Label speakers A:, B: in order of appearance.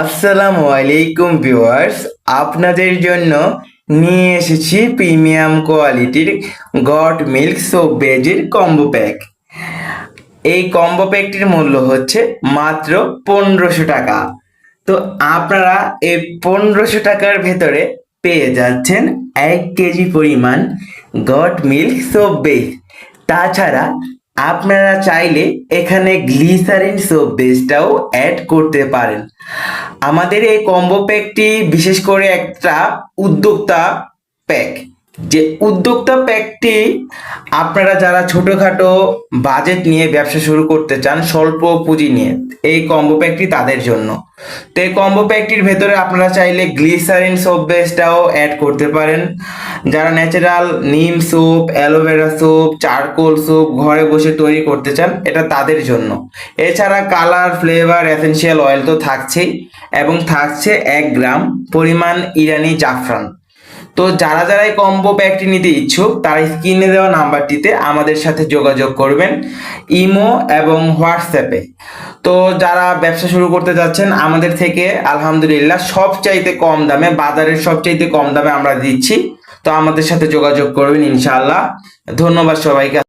A: আসসালামু আলাইকুম ভিউয়ার্স, আপনাদের জন্য নিয়ে এসেছি প্রিমিয়াম কোয়ালিটির গট মিল্ক সোপ বেজের কম্বো প্যাক। এই কম্বো প্যাকটির মূল্য হচ্ছে মাত্র পনেরোশো টাকা। তো আপনারা এই পনেরোশো টাকার ভেতরে পেয়ে যাচ্ছেন এক কেজি পরিমাণ গট মিল্ক সোপ বেজ তাছাড়া আপনারা চাইলে এখানে গ্লিসারিন সোপ বেসটাও অ্যাড করতে পারেন। আমাদের এই কম্বো প্যাকটি বিশেষ করে একটা উদ্যোক্তা প্যাক যে উদ্যোক্তা প্যাকটি আপনারা যারা ছোটোখাটো বাজেট নিয়ে ব্যবসা শুরু করতে চান, স্বল্প পুঁজি নিয়ে, এই কম্বো প্যাকটি তাদের জন্য। তো এই কম্বো প্যাকটির ভেতরে আপনারা চাইলে গ্লিসারিন সব বেসটাও অ্যাড করতে পারেন। যারা ন্যাচারাল নিম soap aloe vera soap charcoal soap ঘরে বসে তৈরি করতে চান, এটা তাদের জন্য। এছাড়া কালার ফ্লেভার এসেনশিয়াল অয়েল তো থাকছেই এবং থাকছে এক গ্রাম পরিমাণ ইরানি জাফরান। তো যারা যারা এই কম্বো প্যাকটি নিতে ইচ্ছুক, তারা স্ক্রিনে দেওয়া নাম্বারটিতে আমাদের সাথে যোগাযোগ করবেন, ইমো এবং হোয়াটসঅ্যাপে। তো যারা ব্যবসা শুরু করতে যাচ্ছেন, আমাদের থেকে আলহামদুলিল্লাহ সবচাইতে কম দামে, বাজারের সবচাইতে কম দামে আমরা দিচ্ছি। তো আমাদের সাথে যোগাযোগ করবেন ইনশাআল্লাহ। ধন্যবাদ সবাইকে।